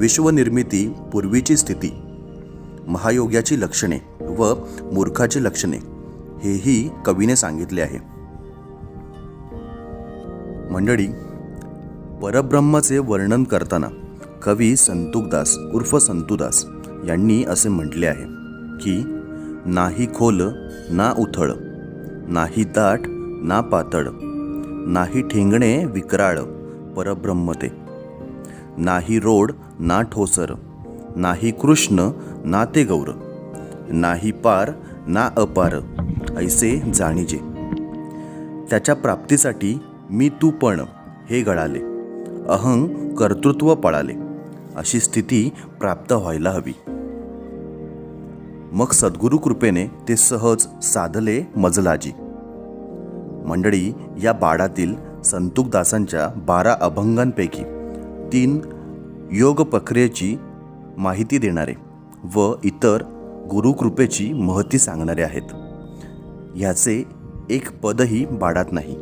विश्वनिर्मिती पूर्वीची स्थिती. महायोग्याची लक्षणे व मूर्खाची लक्षणे हेही कवीने सांगितले आहे. मंडळी परब्रह्माचे वर्णन करताना कवी संतुकदास उर्फ संतुदास यांनी असे म्हटले आहे की नाही खोल ना उथळ नाही दाट ना पातळ नाही ठेंगणे विकराळ परब्रह्म ते नाही रोड ना ठोसर नाही कृष्ण ना ते गौर नाही पार ना अपार ऐसे जाणीजे. त्याच्या प्राप्तीसाठी मी तू पण हे गळाले अहंग कर्तृत्व पळाले अशी स्थिती प्राप्त व्हायला हवी. मग सद्गुरु कृपेने ते सहज साधले मजलाजी. मंडळी या बाडातील संतुकदासांच्या बारा अभंगांपैकी तीन योग प्रक्रियेची माहिती देणारे व इतर गुरुकृपेची महती सांगणारे आहेत. ह्याचे एक पदही बाडात नाही.